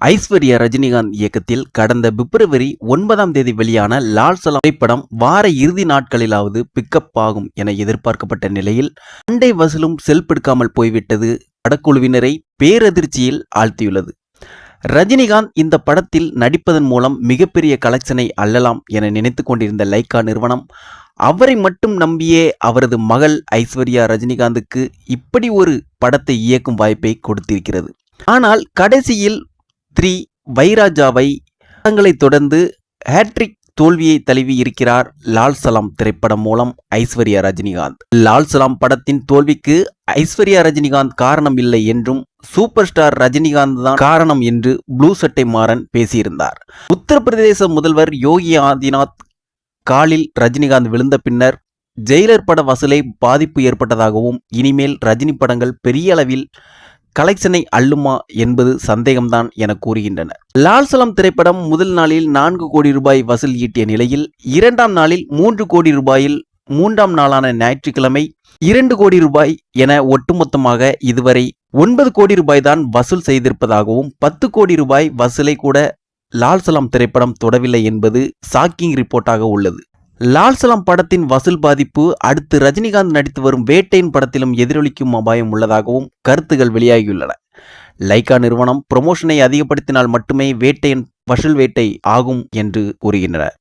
ஐஸ்வர்யா ரஜினிகாந்த் இயக்கத்தில் கடந்த பிப்ரவரி ஒன்பதாம் தேதி வெளியான லால் சலாம் திரைப்படம் வார இறுதி நாட்களிலாவது பிக்கப் ஆகும் என எதிர்பார்க்கப்பட்ட நிலையில் அண்டை வசூலும் செல்பெடுக்காமல் போய்விட்டது படக்குழுவினரை பேரதிர்ச்சியில் ஆழ்த்தியுள்ளது. ரஜினிகாந்த் இந்த படத்தில் நடிப்பதன் மூலம் மிகப்பெரிய கலெக்ஷனை அல்லலாம் என நினைத்து கொண்டிருந்த லைக்கா நிறுவனம் அவரை மட்டும் நம்பியே அவரது மகள் ஐஸ்வர்யா ரஜினிகாந்துக்கு இப்படி ஒரு படத்தை இயக்கும் வாய்ப்பை கொடுத்திருக்கிறது. ஆனால் கடைசியில் த்ரீ வைராஜாவை படங்களை தொடர்ந்து ஹேட்ரிக் தோல்வியை தழுவி இருக்கிறார் லால் சலாம் திரைப்படம் மூலம் ஐஸ்வர்யா ரஜினிகாந்த். லால் சலாம் படத்தின் தோல்விக்கு ஐஸ்வர்யா ரஜினிகாந்த் காரணம் இல்லை என்றும் சூப்பர் ஸ்டார் ரஜினிகாந்த் தான் காரணம் என்று ப்ளூ சட்டை மாறன் பேசியிருந்தார். உத்தரப்பிரதேச முதல்வர் யோகி ஆதிநாத் காலில் ரஜினிகாந்த் விழுந்த பின்னர் ஜெயிலர் பட வசூலை பாதிப்பு ஏற்பட்டதாகவும் இனிமேல் ரஜினி படங்கள் பெரிய அளவில் கலெக்ஷனை அள்ளுமா என்பது சந்தேகம்தான் என கூறுகின்றனர். லால்சலம் திரைப்படம் முதல் நாளில் நான்கு கோடி ரூபாய் வசூல் ஈட்டிய நிலையில் இரண்டாம் நாளில் மூன்று கோடி ரூபாயில் மூன்றாம் நாளான ஞாயிற்றுக்கிழமை இரண்டு கோடி ரூபாய் என ஒட்டுமொத்தமாக இதுவரை ஒன்பது கோடி ரூபாய் தான் வசூல் செய்திருப்பதாகவும் பத்து கோடி ரூபாய் வசூலை கூட லால்சலம் திரைப்படம் தொடவில்லை என்பது ஷாக்கிங் ரிப்போர்ட்டாக உள்ளது. லால் சலாம் படத்தின் வசூல் பாதிப்பு அடுத்து ரஜினிகாந்த் நடித்து வரும் வேட்டையின் படத்திலும் எதிரொலிக்கும் அபாயம் உள்ளதாகவும் கருத்துகள் வெளியாகியுள்ளன. லைகா நிறுவனம் ப்ரொமோஷனை அதிகப்படுத்தினால் மட்டுமே வேட்டையின் வசூல் வேட்டை ஆகும் என்று கூறுகின்றனர்.